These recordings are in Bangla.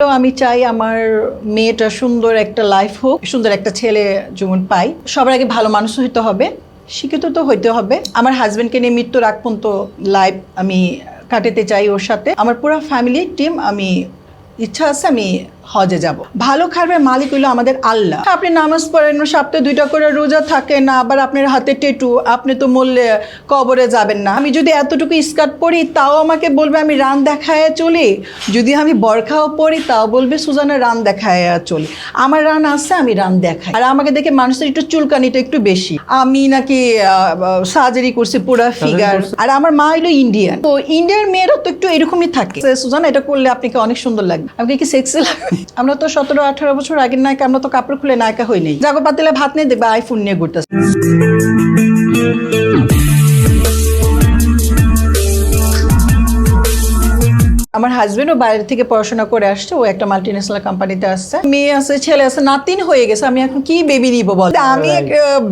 আমি চাই আমার মেয়েটা সুন্দর একটা লাইফ হোক, সুন্দর একটা ছেলে যেমন পাই। সবার আগে ভালো মানুষ হইতে হবে, শিক্ষিত তো হইতে হবে। আমার হাজবেন্ডকে নিয়ে মৃত্যুর আগ পর্যন্ত লাইফ আমি কাটাতে চাই ওর সাথে। আমার পুরো ফ্যামিলি টিম আমি, ইচ্ছা আছে আমি হজে যাব। ভালো খাবার মালিক হইল আমাদের আল্লাহ। আপনি নামাজ পড়েন সপ্তাহে দুইটা করে রোজা থাকেন না আবার আপনার হাতে টেটু আপনি তো মরলে কবরে যাবেন না। আমি যদি এতটুকু স্কার্ট পরি তাও আমাকে বলবে আমি রান দেখায় চলি। যদি আমি বরখাও পরি তাও বলবে সুজানা রান দেখায় চলি। আমার রান আছে আমি রান দেখাই। আর আমাকে দেখে মানুষের একটু চুলকানিটা একটু বেশি। আমি নাকি সার্জারি করছি পুরো ফিগার আর আমার মা হলো ইন্ডিয়ান তো ইন্ডিয়ার মেয়েরা তো একটু এরকমই থাকে। সুজানা এটা করলে আপনাকে অনেক সুন্দর লাগবে। আমাকে কি সেক্সি লাগবে? আমরা তো সতেরো, আঠারো বছর আগের নায়িকা, আমরা তো কাপড় খুলে নায়িকা হইনি জাগো পাতিলে ভাত নিয়ে দেখবে আইফোন নিয়ে ঘুরতেছে। আমার হাজবেন্ডও বাইরে থেকে পড়াশোনা করে আসছে ও একটা মাল্টি ন্যাশনাল কোম্পানিতে আসছে। মেয়ে আছে ছেলে আছে নাতিন হয়ে গেছে আমি এখন কি বেবি নিব বল? আমি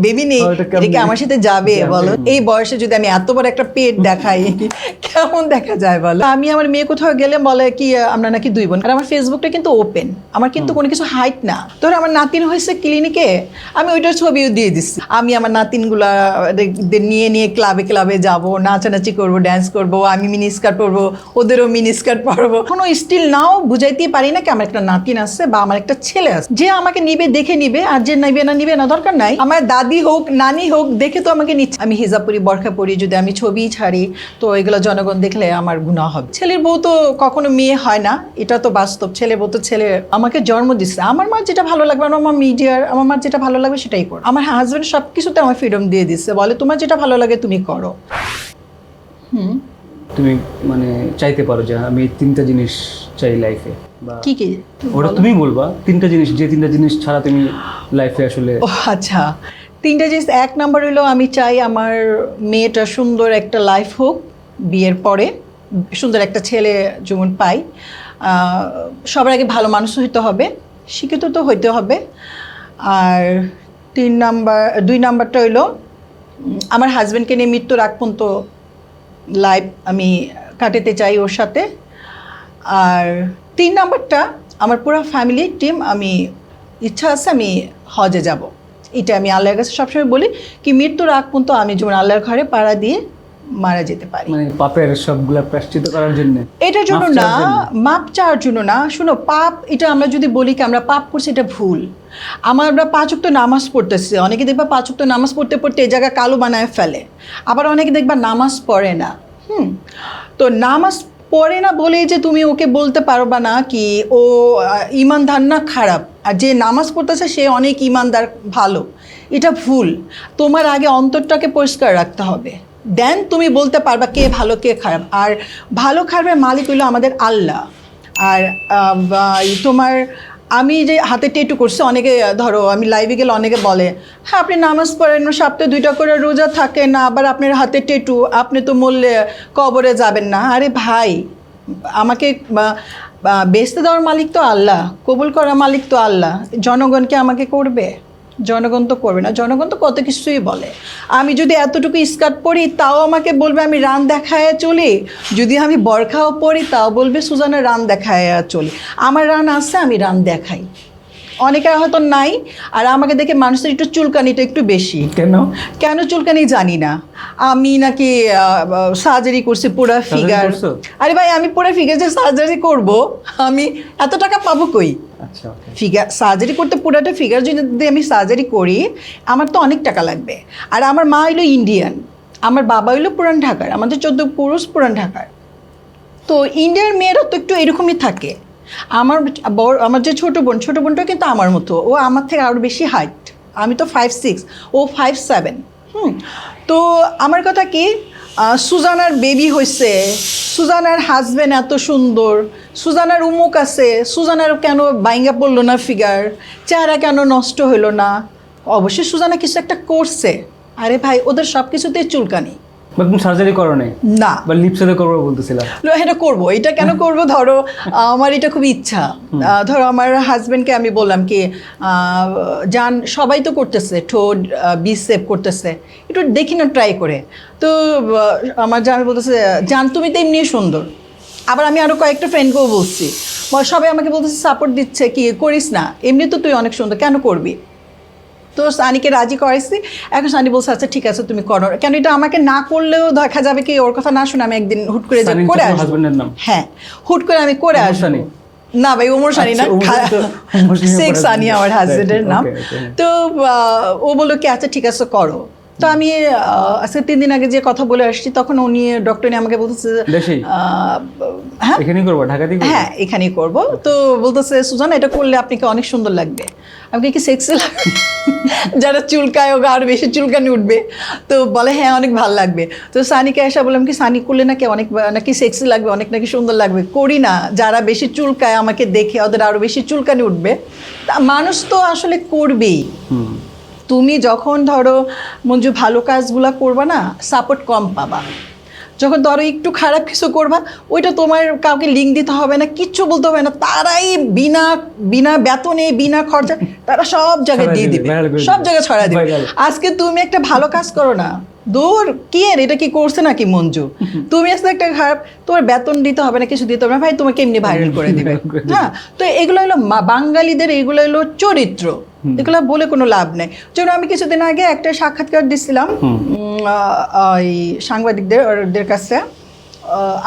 বেবি নেই ওটা কেমন এটা কি আমার সাথে যাবে। বলো? এই বয়সে যদি আমি এত বড় একটা পেট দেখাই কেমন দেখা যায় বলো? আমি আমার মেয়ে কোথাও গেলে বলে কি আমরা নাকি দুই বোন। আর আমার ফেসবুকটা কিন্তু ওপেন আমার কিন্তু কোনো কিছু হাইট না। ধর আমার নাতিন হয়েছে ক্লিনিকে আমি ওইটার ছবিও দিয়ে দিচ্ছি। আমি আমার নাতিনগুলা নিয়ে নিয়ে ক্লাবে ক্লাবে যাব নাচানাচি করব ড্যান্স করব আমি মিনি স্কার্ট পরবো ওদেরও মিনি স্কার্ট পরবো। কোনো স্টিল নাও বুঝাইতেই পারি না কি আমার একটা নাতিন আছে বা আমার একটা ছেলে আছে। যে আমাকে নিবে, দেখে নিবে, আর যে নিবে না নিবে না, দরকার নাই। আমার দাদি হোক, নানি হোক, দেখে তো আমাকে নিচ্ছে। আমি হিজাব পরি, বরখা পরি, যদি আমি ছবি ছাড়ি, তো এগুলো জনগণ দেখলে আমার গুণা হবে। ছেলের বউ তো কখনো মেয়ে হয় না, এটা তো বাস্তব। ছেলে বউ তো ছেলে, আমাকে জন্ম দিচ্ছে আমার মা যেটা ভালো লাগবে, আমার মা মিডিয়ার আমার মা যেটা ভালো লাগবে, সেটাই করো। আমার হাজব্যান্ড সব কিছুতে আমার ফ্রিডম দিয়ে দিচ্ছে বলে, তোমার যেটা ভালো লাগে, তুমি করো। হুম? তুমি মানে চাইতে পারো যে আমি এই তিনটা জিনিস চাই লাইফে বা কি কি? ওটা তুমি বলবা তিনটা জিনিস যে তিনটা জিনিস ছাড়া তুমি লাইফে আসলে ও আচ্ছা। তিনটা জিনিস এক নাম্বার হলো আমি চাই আমার মেয়েটা সুন্দর একটা লাইফ হোক বিয়ের পরে সুন্দর একটা ছেলে যেমন পাই। সবার আগে ভালো মানুষ হইতে হবে শিক্ষিত তো হইতে হবে। আর তিন নাম্বার দুই নাম্বারটা হইল আমার হাজব্যান্ডকে নিয়ে মৃত্যুর আগ পর্যন্ত লাইফ আমি কাটাতে চাই ওর সাথে। আর তিন নম্বরটা আমার পুরো ফ্যামিলি টিম আমি, ইচ্ছা আছে আমি হজে যাব। এটা আমি আল্লাহর কাছে সবসময় বলি, কি মৃত্যুর আগ পর্যন্ত আমি যেমন আল্লাহর ঘরে পাড়া দিয়ে মারা যেতে পারি। মানে পাপের সবগুলা প্রাশ্চিত করার জন্য? এটার জন্য না মাপ চাওয়ার জন্য না। শুনো পাপ এটা আমরা যদি বলি কি আমরা পাপ করছি এটা ভুল। আমার আমরা পাঁচক তো নামাজ পড়তেছি। অনেকে দেখবা পাঁচক তো নামাজ পড়তে পড়তে এই জায়গা কালো বানায় ফেলে। আবার অনেকে দেখবা নামাজ পড়ে না। হুম। তো নামাজ পড়ে না বলেই যে তুমি ওকে বলতে পারবা না কি ও ইমানদার না খারাপ। আর যে নামাজ পড়তেছে সে অনেক ইমানদার ভালো। এটা ভুল। তোমার আগে অন্তরটাকে পরিষ্কার রাখতে হবে। দেন তুমি বলতে পারবা কে ভালো, কে খারাপ। আর ভালো, খারাপের মালিক হইল আমাদের আল্লাহ। আর তোমার, আমি যে হাতে টেটু করছি, অনেকে, ধরো, আমি লাইভে গেলে অনেকে বলে হ্যাঁ আপনি নামাজ পড়েন সপ্তাহে দুইটা করে রোজা থাকে না, আবার আপনার হাতে টেটু আপনি তো মরলে কবরে যাবেন না। আরে ভাই, আমাকে বেচতে দেওয়ার মালিক তো আল্লাহ, কবুল করার মালিক তো আল্লাহ। জনগণকে আমাকে করবে? জনগণ তো করবে না। জনগণ তো কত কিছুই বলে। আমি যদি এতটুকু স্কার্ট পরি তাও আমাকে বলবে আমি রান দেখায় চলি। যদি আমি বরখাও পরি তাও বলবে সুজানা রান দেখায় চলি। আমার রান আছে আমি রান দেখাই। অনেকের হয়তো নাই আর আমাকে দেখে মানুষের একটু চুলকানিটা একটু বেশি। কেন? কেন চুলকানি জানি না। আমি নাকি সার্জারি করছি পুরো ফিগার? আরে ভাই আমি পুরো ফিগার যে সার্জারি করব আমি এত টাকা পাবো কই? আচ্ছা ফিগার সার্জারি করতে পুরোটা ফিগার যদি আমি সার্জারি করি, আমার তো অনেক টাকা লাগবে। আর আমার মা হইল ইন্ডিয়ান আমার বাবা হইল পুরান ঢাকার, আমাদের চোদ্দ পুরুষ পুরান ঢাকার। তো ইন্ডিয়ার মেয়েরা তো একটু এরকমই থাকে। আমার বড়, আমার যে ছোটো বোন, ছোটো বোনটা কিন্তু আমার মতো, ও আমার থেকে আরও বেশি হাইট আমি তো ফাইভ সিক্স ও ফাইভ সেভেন হুম। তো আমার কথা কি সুজানার বেবি হয়েছে সুজানার হাজবেন্ড এত সুন্দর। সুজানার উমুক আছে। সুজানার কেন বাইঙ্গা পড়ল না ফিগার চেহারা কেন নষ্ট হলো না? অবশ্যই সুজানা কিছু একটা করছে। আরে ভাই, ওদের সব কিছুতেই চুলকানি। বা তুমি সার্জারি করো নাই? না। বা লিপসাতে করব বলতেছিলাম এটা করব। এটা কেন করব? ধরো আমার এটা খুব ইচ্ছা। ধরো আমার হাজবেন্ডকে আমি বললাম কি জান সবাই তো করতেছে ঠোঁট বি সেভ করতেছে। একটু দেখি না ট্রাই করে। তো আমার জান বলতেছে জান তুমি তো এমনি সুন্দর। আবার আমি আরও কয়েকটা ফ্রেন্ডকেও বলছি। সবাই আমাকে বলতেছে সাপোর্ট দিচ্ছে কি করিস না। এমনি তো তুই অনেক সুন্দর কেন করবি? তো সানিকে রাজি করাইছি। এখন সানি বলছে আচ্ছা ঠিক আছে তুমি করো। কেন এটা আমাকে না করলেও দেখা যাবে কি ওর কথা না শুনে আমি একদিন হুট করে যে করে আসব। হ্যাঁ হুট করে আমি করে আসব। না ভাই ওমর সানি না আচ্ছা, শেখ সানি আমার হাজবেন্ডের নাম. তো ও বলল কি আচ্ছা ঠিক আছে করো। তো আমি আজকে তিন দিন আগে যে কথা বলে আসছি তখন উনি ডক্টর আমাকে বলতেছে যে, হ্যাঁ। এখানেই করব ঢাকাতেই হ্যাঁ এখানেই করব। তো বলতেছে সুজানা এটা করলে আপনাকে অনেক সুন্দর লাগবে। আমি কি সেক্সি লাগবে যারা চুলকায় ওগা আরও বেশি চুলকানি উঠবে। তো বলে হ্যাঁ অনেক ভালো লাগবে। তো সানিকে এসে বললাম কি সানি করলে নাকি অনেক নাকি সেক্সি লাগবে অনেক নাকি সুন্দর লাগবে? করি না যারা বেশি চুলকায় আমাকে দেখে ওদের আরও বেশি চুলকানি উঠবে। তা মানুষ তো আসলে করবেই। তুমি যখন ধরো মঞ্জু ভালো কাজগুলো করবা না সাপোর্ট কম পাবা। যখন ধরো একটু খারাপ কিছু করবা ওইটা তোমার কাউকে লিঙ্ক দিতে হবে না কিচ্ছু বলতে হবে না। তারাই বিনা বিনা বেতনে বিনা খরচা তারা সব জায়গায় দিয়ে দিবে, সব জায়গায় ছড়া দিবে। আজকে তুমি একটা ভালো কাজ করো না দূর কি এর এটা কি করছে নাকি মঞ্জু? তুমি আসলে একটা খারাপ তোমার বেতন দিতে হবে না কিছু দিতে হবে না ভাই তোমাকে এমনি ভাইরাল করে দিবে। Viral করে দিবে। হ্যাঁ তো এগুলো হলো বাঙালিদের এগুলো হলো চরিত্র। এগুলো বলে কোনো লাভ নেই। যেমন আমি কিছুদিন আগে একটা সাক্ষাৎকার দিছিলাম ওই সাংবাদিকদের ওদের কাছে।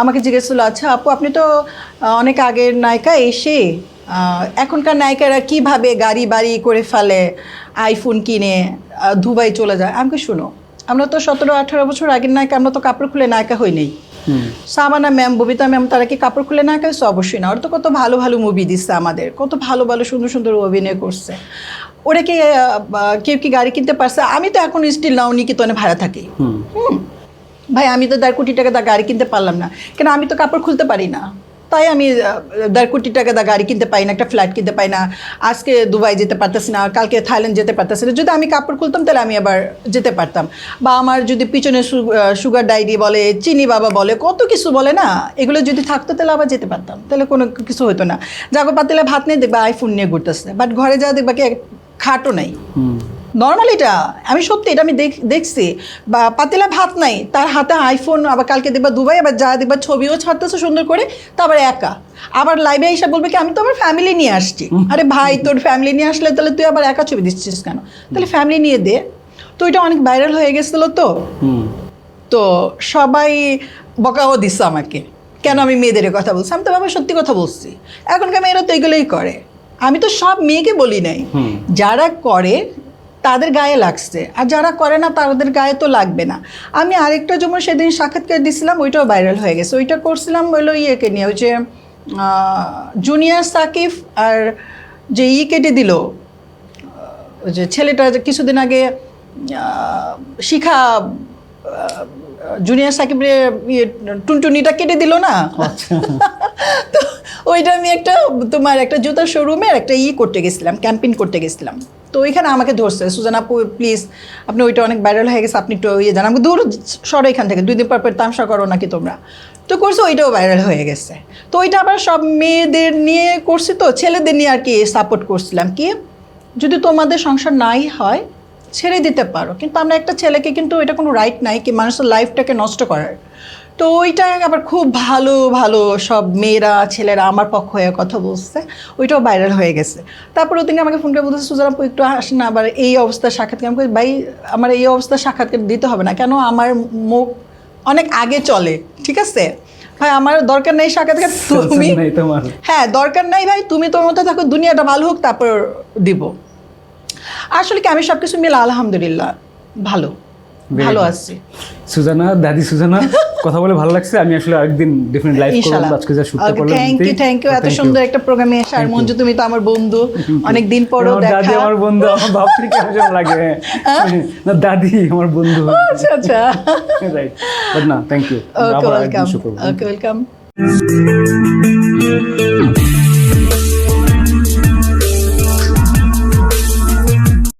আমাকে জিজ্ঞেস করল আচ্ছা আপু আপনি তো অনেক আগের নায়িকা এসে এখনকার নায়িকারা কীভাবে গাড়ি বাড়ি করে ফেলে আইফোন কিনে দুবাই চলে যায়? আমাকে শুনো আমরা তো সতেরো আঠারো বছর আগের নায়িকা আমরা তো কাপড় খুলে নায়িকা হই নেই। সাবানা ম্যাম ববিতা ম্যাম তারা কি কাপড় খুলে নায়িকা গেছে অবশ্যই না। ওরা তো কত ভালো ভালো মুভি দিচ্ছে আমাদের। কত ভালো ভালো সুন্দর সুন্দর অভিনয় করছে। ওরা কি কেউ কি গাড়ি কিনতে পারছে? আমি তো এখন স্টিল নাও নিকেতনে ভাড়া থাকি। হুম। ভাই আমি তো দেড় কোটি টাকা দা গাড়ি কিনতে পারলাম না। কেন আমি তো কাপড় খুলতে পারি না। তাই আমি দেড় কোটি টাকা দা গাড়ি কিনতে পাই না একটা ফ্ল্যাট কিনতে পাই না। আজকে দুবাই যেতে পারতেছি না কালকে থাইল্যান্ড যেতে পারতেছি না। যদি আমি কাপড় খুলতাম তাহলে আমি আবার যেতে পারতাম। বা আমার যদি পিছনে সুগার ডায়েরি বলে চিনি বাবা বলে কত কিছু বলে না? এগুলো যদি থাকতো তাহলে আবার যেতে পারতাম। তাহলে কোনো কিছু হতো না। জাগো পাতিলে ভাত নেই দেখবা আইফোন নিয়ে ঘুরতেছে। বাট ঘরে যা দেখবা কি খাটও নাই। নর্মাল এটা আমি সত্যি এটা আমি দেখ- দেখছি। বা পাতিলা ভাত নাই তার হাতে আইফোন আবার কালকে দেখবা দুবাই আবার যা দেখবা ছবিও ছাড়তেছে সুন্দর করে তারপর একা। আবার লাইভে এসে বলবে কি আমি তো আমার ফ্যামিলি নিয়ে আসছি। আরে ভাই তোর ফ্যামিলি নিয়ে আসলে তাহলে তুই আবার একা ছবি দিচ্ছিস কেন? তাহলে ফ্যামিলি নিয়ে দে। তো এটা অনেক ভাইরাল হয়ে গেছিল তো। তো সবাই বকাও দিচ্ছে আমাকে। কেন আমি মেয়েদের কথা বলছি? আমি তো বাবা সত্যি কথা বলছি। এখনকার মেয়েরা তো এগুলোই করে। আমি তো সব মেয়েকে বলি নাই। যারা করে তাদের গায়ে লাগছে। আর যারা করে না তাদের গায়ে তো লাগবে না। আমি আরেকটা যেমন সেদিন সাক্ষাৎকার দিছিলাম ওইটাও ভাইরাল হয়ে গেছে। ওইটা করছিলাম হলো ইয়েকে নিয়ে ওই যে জুনিয়র সাকিব আর যে ই কেটে দিল ওই যে ছেলেটা কিছুদিন আগে শিখা জুনিয়র সাকিবের ইয়ে টুনটুনিটা কেটে দিল না? তো ওইটা আমি একটা তোমার একটা জুতার শোরুমের একটা ই করতে গেছিলাম ক্যাম্পেইন করতে গেছিলাম। তো ওইখানে আমাকে ধরছে, সুজান আপু প্লিজ আপনি ওইটা অনেক ভাইরাল হয়ে গেছে, আপনি একটু ইয়ে জানান আমাকে দূর সরো এখান থেকে, দুই দিন পর পর তামসা করো নাকি তোমরা? তো করছে, ওইটাও ভাইরাল হয়ে গেছে। তো ওইটা আবার সব মেয়েদের নিয়ে করছি তো, ছেলেদের নিয়ে আর কি সাপোর্ট করছিলাম কি, যদি তোমাদের সংসার নাই হয়, ছেড়ে দিতে পারো। কিন্তু আমরা একটা ছেলেকে কিন্তু এটা কোনো রাইট নাই, কি মানুষের লাইফটাকে নষ্ট করার। তো ওইটা আবার খুব ভালো ভালো সব মেয়েরা ছেলেরা আমার পক্ষ হয়ে কথা বলছে। ওইটাও ভাইরাল হয়ে গেছে। তারপর ওদিকে আমাকে ফোন করে বলতেছে সুজান একটু আসেন না আবার এই অবস্থার সাক্ষাৎকার। আমি ভাই আমার এই অবস্থার সাক্ষাৎকার দিতে হবে না। কেন? আমার মুখ অনেক আগে চলে ঠিক আছে? ভাই আমার দরকার নেই সাক্ষাৎকার তুমি হ্যাঁ দরকার নাই ভাই তুমি তোর মতো থাকো দুনিয়াটা ভালো হোক তারপর দিব। আসলে কি আমি সব কিছু মিলে আলহামদুলিল্লাহ ভালো। ভালো. আছি। সুজানা দাদি সুজানা কথা বলে ভালো লাগছে? আমি আসলে আরেকদিন ডিফারেন্ট লাইভ করব আজকে যা শুটটা করলাম থ্যাংক ইউ থ্যাংক ইউ এত সুন্দর একটা প্রোগ্রামে এসে আর মঞ্জু তুমি তো আমার বন্ধু। অনেক দিন পরও আমার দাদি আমার বন্ধু আমার ভাবতে কেমন যেন লাগে? না দাদি আমার বন্ধু। আচ্ছা আচ্ছা। রাইট বাট না thank you okay welcome okay welcome